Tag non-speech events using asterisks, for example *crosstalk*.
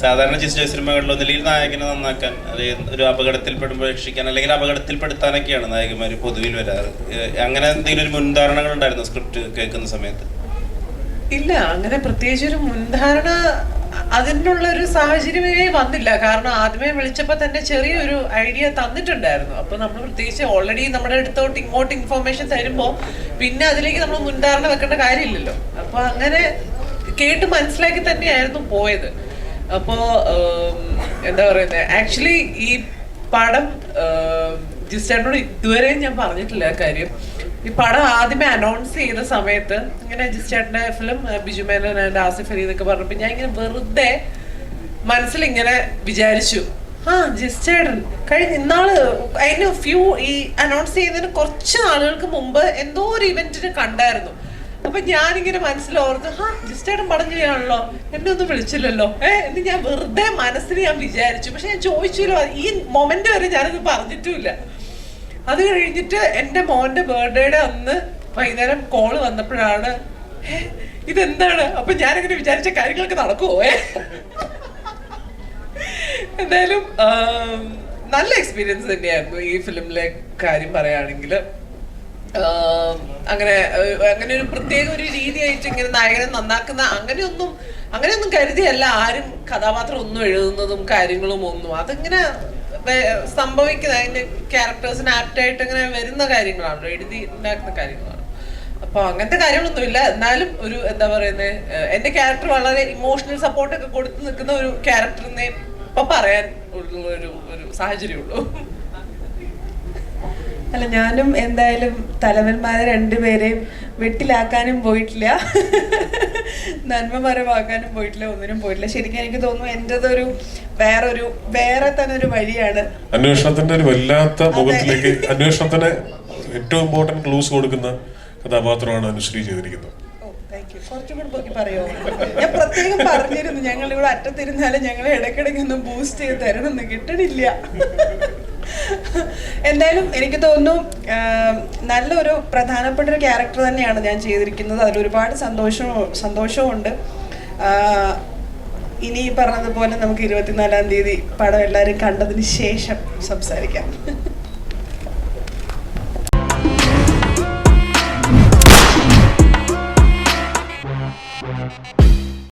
സാധാരണ ജിസ്റ്റർ സിനിമകളിൽ ഒന്നില്ലെങ്കിൽ നായകനെ നന്നാക്കാൻ അല്ലെങ്കിൽ ഒരു അപകടത്തിൽപ്പെടുമ്പോൾ രക്ഷിക്കാൻ അല്ലെങ്കിൽ അപകടത്തിൽപ്പെടുത്താനൊക്കെയാണ് നായകന്മാർ പൊതുവിൽ വരാറ്. അങ്ങനെ എന്തെങ്കിലും ഒരു മുൻധാരണകൾ ഉണ്ടായിരുന്നു സ്ക്രിപ്റ്റ് കേൾക്കുന്ന സമയത്ത്? ഇല്ല അങ്ങനെ പ്രത്യേകിച്ച് ഒരു മുൻധാരണ അതിനുള്ള ഒരു സാഹചര്യമേ വന്നില്ല. കാരണം ആദ്യമേ വിളിച്ചപ്പോൾ തന്നെ ചെറിയൊരു ഐഡിയ തന്നിട്ടുണ്ടായിരുന്നു. അപ്പൊ നമ്മൾ പ്രത്യേകിച്ച് ഓൾറെഡി നമ്മുടെ അടുത്തോട്ട് ഇങ്ങോട്ട് ഇൻഫോർമേഷൻ തരുമ്പോൾ പിന്നെ അതിലേക്ക് നമ്മൾ മുൻധാരണ വെക്കേണ്ട കാര്യമില്ലല്ലോ. അപ്പൊ അങ്ങനെ കേട്ട് മനസ്സിലാക്കി തന്നെയായിരുന്നു പോയത്. അപ്പോ എന്താ പറയുന്നത് ആക്ച്വലി ഈ പടം ജിസ്റ്റേട്ടനോട് ഇതുവരെ ഞാൻ പറഞ്ഞിട്ടില്ല കാര്യം. ഈ പടം ആദ്യമേ അനൗൺസ് ചെയ്ത സമയത്ത് ഇങ്ങനെ ജിസ്റ്റേട്ടന്റെ ഫിലിം ബിജു മേനൻ ആൻഡ് ആസിഫ് അലി എന്നൊക്കെ പറഞ്ഞപ്പോൾ ഞാൻ ഇങ്ങനെ വെറുതെ മനസ്സിൽ ഇങ്ങനെ വിചാരിച്ചു. ആ ജിസ്റ്റേട്ടൻ കഴിഞ്ഞ ഇന്നാൾ അതിന് ഫ്യൂ ഈ അനൗൺസ് ചെയ്യുന്നതിന് കുറച്ച് നാളുകൾക്ക് മുമ്പ് എന്തോ ഒരു ഇവന്റിന് കണ്ടായിരുന്നു. അപ്പൊ ഞാനിങ്ങനെ മനസ്സിലോർത്ത് ഹാ ജിസ്റ്റേട്ടൻ പടം എന്നെ ഒന്നും വിളിച്ചില്ലല്ലോ. ഏ എന്ന് ഞാൻ വെറുതെ മനസ്സിൽ ഞാൻ വിചാരിച്ചു. പക്ഷെ ഞാൻ ചോദിച്ചില്ലോ ഈ മൊമെന്റ് വരെ ഞാനത് പറഞ്ഞിട്ടുമില്ല. അത് കഴിഞ്ഞിട്ട് എന്റെ മോന്റെ ബർത്ത്ഡേയുടെ അന്ന് വൈകുന്നേരം കോൾ വന്നപ്പോഴാണ് "ഏ, ഇതെന്താണ്? അപ്പൊ ഞാനിങ്ങനെ വിചാരിച്ച കാര്യങ്ങളൊക്കെ നടക്കുമോ എന്തായാലും നല്ല എക്സ്പീരിയൻസ് തന്നെയായിരുന്നു ഈ ഫിലിമിലെ കാര്യം പറയുകയാണെങ്കിൽ. അങ്ങനെ അങ്ങനെ ഒരു പ്രത്യേക ഒരു രീതിയായിട്ട് ഇങ്ങനെ നായകനെ നന്നാക്കുന്ന അങ്ങനെയൊന്നും അങ്ങനെയൊന്നും കരുതിയല്ല. ആരും കഥാപാത്രം ഒന്നും എഴുതുന്നതും കാര്യങ്ങളും ഒന്നും. അതിങ്ങനെ സംഭവിക്കുന്ന അതിന്റെ ക്യാരക്ടേഴ്സിന് ആപ്റ്റായിട്ട് ഇങ്ങനെ വരുന്ന കാര്യങ്ങളാണ്. എഴുതി ഉണ്ടാക്കുന്ന കാര്യങ്ങളാണ്. അപ്പൊ അങ്ങനത്തെ കാര്യങ്ങളൊന്നുമില്ല. എന്നാലും ഒരു എന്താ പറയുന്നത് എന്റെ ക്യാരക്ടർ വളരെ ഇമോഷണൽ സപ്പോർട്ടൊക്കെ കൊടുത്ത് നിൽക്കുന്ന ഒരു ക്യാരക്ടറിനെ ഇപ്പൊ പറയാൻ ഉള്ള ഒരു ഒരു സാഹചര്യമുള്ളൂ. അല്ല ഞാനും എന്തായാലും തലവന്മാരെ രണ്ടുപേരെയും വെട്ടിലാക്കാനും പോയിട്ടില്ല. നന്മ മരമാക്കാനും പോയിട്ടില്ല ഒന്നിനും പോയിട്ടില്ല. ശരിക്കും എനിക്ക് തോന്നുന്നു എന്റെതൊരു വേറൊരു വേറെ തന്നെ ഒരു വഴിയാണ്. അന്വേഷണത്തിന്റെ ഒരു വല്ലാത്ത മുഖത്തിലേക്ക് അന്വേഷണത്തിന് ഏറ്റവും ഇമ്പോർട്ടന്റ് ക്ലൂസ് കൊടുക്കുന്ന കഥാപാത്രമാണ് അനുശ്രീ ചെയ്തിരിക്കുന്നത്. ഞാൻ പ്രത്യേകം പറഞ്ഞിരുന്നു ഞങ്ങൾ ഇവിടെ അറ്റത്തിരുന്നാലും ഞങ്ങളെ ഇടയ്ക്കിടയ്ക്ക് ഒന്ന് ബൂസ്റ്റ് ചെയ്ത് തരണമെന്ന് കിട്ടണില്ല. *laughs* എന്തായാലും എനിക്ക് തോന്നുന്നു നല്ലൊരു പ്രധാനപ്പെട്ട ഒരു ക്യാരക്ടർ തന്നെയാണ് ഞാൻ ചെയ്തിരിക്കുന്നത്. അതിൽ ഒരുപാട് സന്തോഷവും സന്തോഷവുമുണ്ട്. ഇനി പറഞ്ഞതുപോലെ നമുക്ക് ഇരുപത്തിനാലാം തീയതി പടം എല്ലാവരും കണ്ടതിന് ശേഷം സംസാരിക്കാം. *laughs*